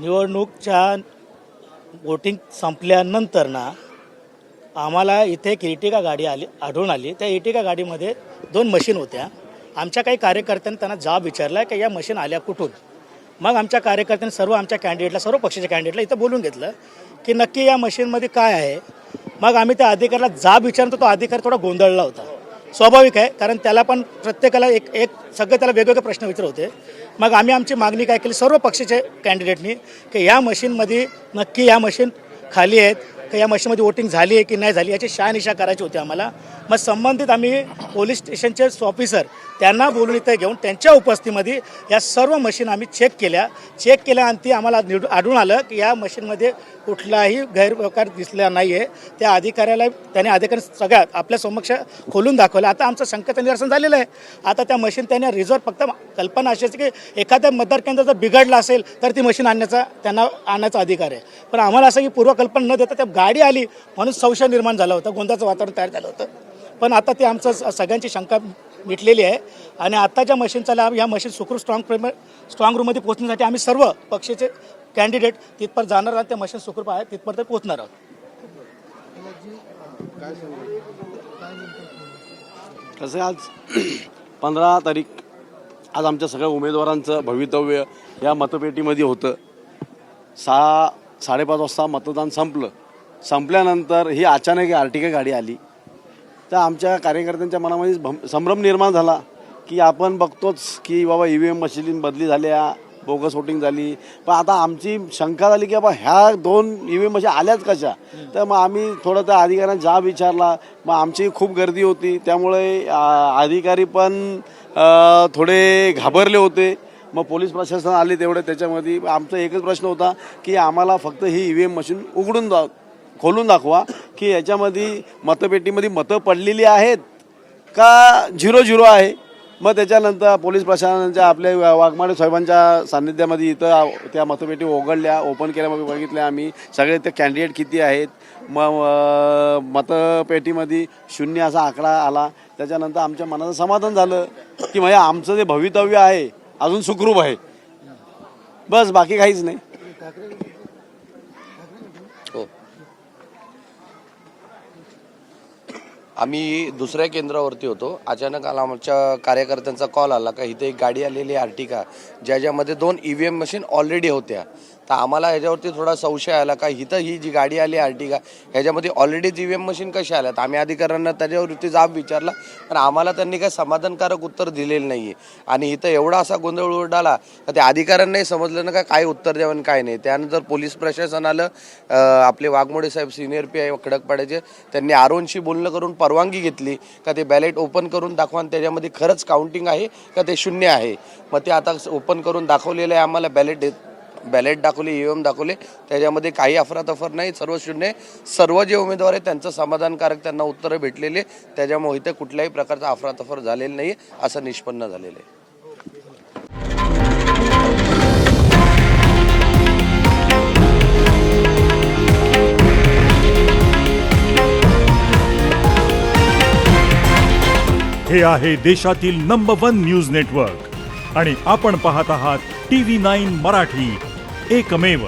निवडणूकच्या voting संपल्यानंतर ना आम्हाला इथे एक इटिका गाडी आली आढळून आली. त्या इटिका गाडीमध्ये दोन मशीन होत्या. आमच्या काही कार्यकर्त्यांनी त्यांना जाब विचारला की या मशीन आल्या कुठून? मग आमच्या कार्यकर्त्यांनी सर्व आमच्या कॅन्डिडेटला सर्व पक्षाच्या कॅन्डिडेटला इथं बोलून घेतलं की नक्की या मशीनमध्ये काय आहे? मग आम्ही त्या अधिकाऱ्याला जाब विचारतो तो अधिकारी थोडा गोंधळला होता. स्वाभाविक आहे कारण त्याला पण प्रत्येकाला एक एक सगळे त्याला वेगवेगळे प्रश्न विचारवते मग आम्ही आमची मागणी काय केली? सर्व पक्षाचे कॅन्डिडेटनी की या मशीनमध्ये नक्की या मशीन खाली आहेत की या मशीनमध्ये वोटिंग झाली आहे की नाही झाली याची शहानिशा करायची होती आम्हाला. मग संबंधित आम्ही पोलीस स्टेशनचे ऑफिसर त्यांना बोलून इथं घेऊन त्यांच्या उपस्थितीमध्ये या सर्व मशीन आम्ही चेक केल्या. चेक केल्यानंतर आम्हाला निड आढळून आलं की या मशीनमध्ये कुठलाही गैरप्रकार दिसला नाही आहे त्या अधिकाऱ्याला त्याने अधिकारी सगळ्यात आपल्या समक्ष खोलून दाखवलं. आता आमचं संकेत निरसन झालेलं आहे. आता त्या मशीन त्याने रिझर्व फक्त कल्पना अशी असते की एखाद्या मतदार केंद्र जर बिघडलं असेल तर ती मशीन आणण्याचा त्यांना आणण्याचा अधिकार आहे. पण आम्हाला असं की पूर्वकल्पना न देता त्या गाडी आली म्हणून संशय निर्माण झाला होता. गोंधळाचं वातावरण तयार झालं होतं. पण आता ते आमचं सगळ्यांची शंका मिटलेली आहे. आणि आत्ताच्या मशीनचा लाभ या मशीन सुखरूप स्ट्रॉंग प्रेम स्ट्रॉंग रूममध्ये पोहोचण्यासाठी आम्ही सर्व पक्षाचे कॅन्डिडेट तिथपर्यंत जाणार आहोत. त्या मशीन सुखरूप आहे तिथपर्यंत पोहोचणार आहोत. कसं आज? पंधरा तारीख आज आमच्या सगळ्या उमेदवारांचं भवितव्य या मतपेटीमध्ये होतं. सहा साडेपाच वाजता मतदान संपलं. संपल्यानंतर ही अचानक आर्टिका गाडी आली. तर आमच्या कार्यकर्त्यांच्या मनामध्ये भम- संभ्रम निर्माण झाला की आपण बघतोच की बाबा ई व्ही एम मशीन बदली झाल्या बोगस वोटिंग झाली. पण आता आमची शंका झाली की बाबा ह्या दोन ई व्ही एम मशीन आल्याच कशा? तर मग आम्ही थोडं त्या अधिकाऱ्यांना जाब विचारला. मग आमची खूप गर्दी होती. त्यामुळे अधिकारी पण थोडे घाबरले होते. मग पोलीस प्रशासन आले तेवढे त्याच्यामध्ये आमचा एकच प्रश्न होता की आम्हाला फक्त ही ई व्ही एम मशीन उघडून दा खोलून दाखवा. की याच्यामध्ये मतपेटीमध्ये मतं पडलेली आहेत का झिरो झिरो आहे? मग त्याच्यानंतर पोलीस प्रशासनाच्या आपल्या वाघमाडे साहेबांच्या सान्निध्यामध्ये इथं त्या मतपेटी उघडल्या ओपन केल्यामध्ये बघितल्या आम्ही. सगळे ते कॅन्डिडेट किती आहेत? मग मतपेटीमध्ये शून्य असा आकडा आला. त्याच्यानंतर आमच्या मनाचं समाधान झालं की म्हणजे आमचं जे भवितव्य आहे अजून सुखरूप आहे. बस बाकी काहीच नाही हो आम्ही दुसऱ्या केंद्रावरती होतो. अचानक आला आमच्या कार्यकर्त्यांचा कॉल आला का इथे एक गाडी आलेली आर्टिका ज्या ज्यामध्ये दोन E V M machine already होत्या. तर आम्हाला ह्याच्यावरती थोडा संशय आला का इथं ही जी गाडी आली आर्टिका ह्याच्यामध्ये ऑलरेडी जी एम मशीन कशा आल्यात? आम्ही अधिकाऱ्यांना त्याच्यावरती जाब विचारला पण आम्हाला त्यांनी काही समाधानकारक उत्तर दिलेलं नाही आहे आणि इथं एवढा असा गोंधळ उडाला तर त्या अधिकाऱ्यांनाही समजलं ना का काय उत्तर द्यावं आणि काय नाही. त्यानंतर पोलीस प्रशासन आलं आपले वाघमोडे साहेब सिनियर पी आय खडकपाड्याचे त्यांनी आरोनशी बोलणं करून परवानगी घेतली का ते बॅलेट ओपन करून दाखवा आणि त्याच्यामध्ये खरंच काउंटिंग आहे का ते शून्य आहे. मग ते आता ओपन करून दाखवलेलं आहे आम्हाला बॅलेट बॅलेट दाखवले ई एम दाखवले. त्याच्यामध्ये काही अफरातफर नाही सर्व शून्य सर्व जे उमेदवार आहेत त्यांचं समाधानकारक त्यांना उत्तरं भेटलेले त्याच्यामुळे इथे कुठल्याही प्रकारचा अफरातफर झालेलं नाही असं निष्पन्न झालेलं आहे. हे आहे देशातील नंबर वन न्यूज नेटवर्क आणि आपण पाहत आहात टी व्ही नाईन मराठी. एकमेव